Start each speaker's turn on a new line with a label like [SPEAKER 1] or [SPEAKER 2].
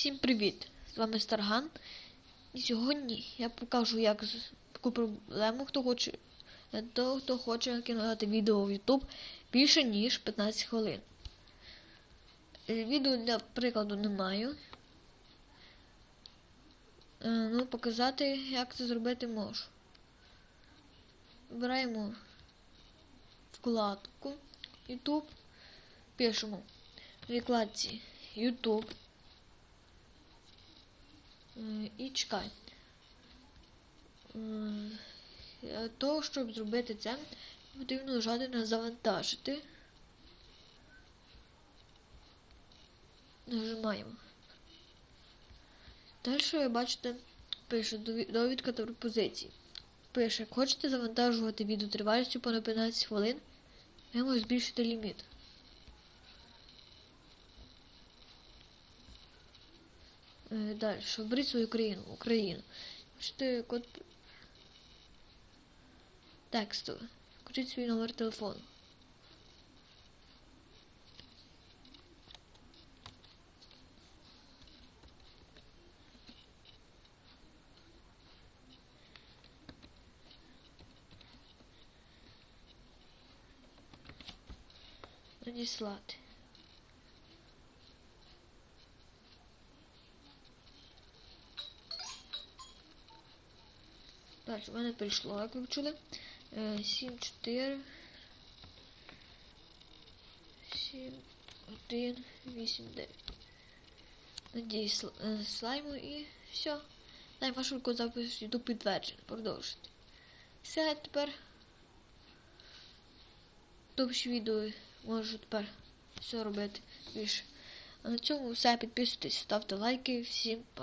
[SPEAKER 1] Всім привіт! З вами Старган. І сьогодні я покажу, як таку проблему, хто хоче, для того, хто хоче кидати відео в YouTube більше ніж 15 хвилин. Е, Відео для прикладу не маю. Е, Ну, показати, як це зробити можу. Вибираємо вкладку YouTube, пишемо в викладці YouTube. Е, І чекай. Е, Для того, щоб зробити це, потрібно нажати на завантажити. Нажимаємо. Далі бачите, пише довідка та пропозиції. Пише, хочете завантажувати відео тривалістю понад 15 хвилин, можемо збільшити ліміт. Далі, оберіть свою країну, Україну. Пишете код текстовий. Вкажіть свій номер телефону. Надіслати. Так, в мене прийшло, як ви чули. 7, 4, 7, 1, 8, 9. Надіюсь, е, слайму і все. Дай вашу руку запис YouTube підтверджено. Продовжити. Все, тепер. Довші відео можу тепер все робити більше. А на цьому все. Підписуйтесь, ставте лайки. Всім па.